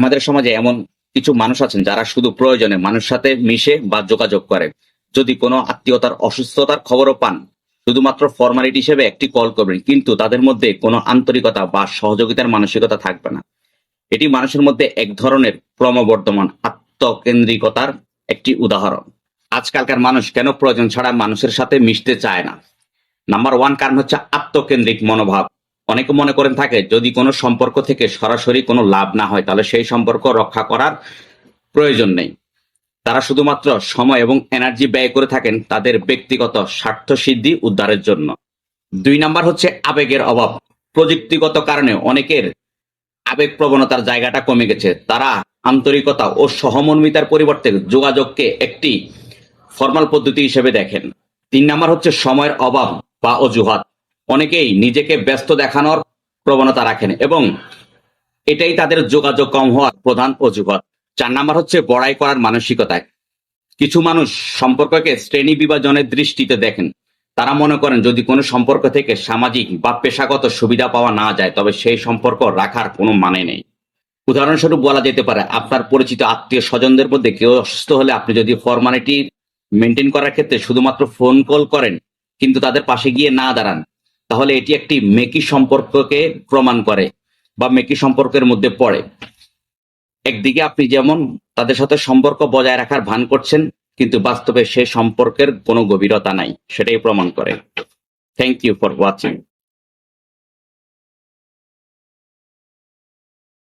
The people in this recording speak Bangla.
আমাদের সমাজে এমন কিছু মানুষ আছেন যারা শুধু প্রয়োজনে মানুষ সাথে মিশে বা যোগাযোগ করে। যদি কোনো আত্মীয়তার অসুস্থতার খবরও পান, শুধুমাত্র ফর্মালিটি হিসেবে একটি কল করবেন, কিন্তু তাদের মধ্যে কোনো আন্তরিকতা বা সহযোগিতার মানসিকতা থাকবে না। এটি মানুষের মধ্যে এক ধরনের ক্রমবর্ধমান আত্মকেন্দ্রিকতার একটি উদাহরণ। আজকালকার মানুষ কেন প্রয়োজন ছাড়া মানুষের সাথে মিশতে চায় না? নাম্বার ওয়ান কারণ হচ্ছে আত্মকেন্দ্রিক মনোভাব। অনেকে মনে করেন থাকে, যদি কোনো সম্পর্ক থেকে সরাসরি কোনো লাভ না হয়, তাহলে সেই সম্পর্ক রক্ষা করার প্রয়োজন নেই। তারা শুধুমাত্র সময় এবং এনার্জি ব্যয় করে থাকেন তাদের ব্যক্তিগত স্বার্থ সিদ্ধি উদ্ধারের জন্য। দুই নাম্বার হচ্ছে আবেগের অভাব। প্রযুক্তিগত কারণে অনেকের আবেগ প্রবণতার জায়গাটা কমে গেছে। তারা আন্তরিকতা ও সহমর্মিতার পরিবর্তে যোগাযোগকে একটি ফর্মাল পদ্ধতি হিসেবে দেখেন। তিন নাম্বার হচ্ছে সময়ের অভাব বা অজুহাত। অনেকেই নিজেকে ব্যস্ত দেখানোর প্রবণতা রাখেন এবং এটাই তাদের যোগাযোগ কম হওয়ার প্রধান অজুহাত। চার নাম্বার হচ্ছে বড়াই করার মানসিকতায়। কিছু মানুষ সম্পর্ককে শ্রেণি বিভাজনের দৃষ্টিতে দেখেন। তারা মনে করেন, যদি কোনো সম্পর্ক থেকে সামাজিক বা পেশাগত সুবিধা পাওয়া না যায়, তবে সেই সম্পর্ক রাখার কোনো মানে নেই। উদাহরণস্বরূপ বলা যেতে পারে, আপনার পরিচিত আত্মীয় স্বজনদের মধ্যে কেউ অসুস্থ হলে আপনি যদি ফর্মালিটি মেনটেন করার ক্ষেত্রে শুধুমাত্র ফোন কল করেন, কিন্তু তাদের পাশে গিয়ে না দাঁড়ান তাহলে এটি একটি মেকি সম্পর্ককে প্রমাণ করে বা মেকি সম্পর্কের মধ্যে পড়ে। একদিকে আপনি যেমন তাদের সাথে সম্পর্ক বজায় রাখার ভান করছেন, কিন্তু বাস্তবে সে সম্পর্কের কোনো গভীরতা নাই, সেটাই প্রমাণ করে। Thank you for watching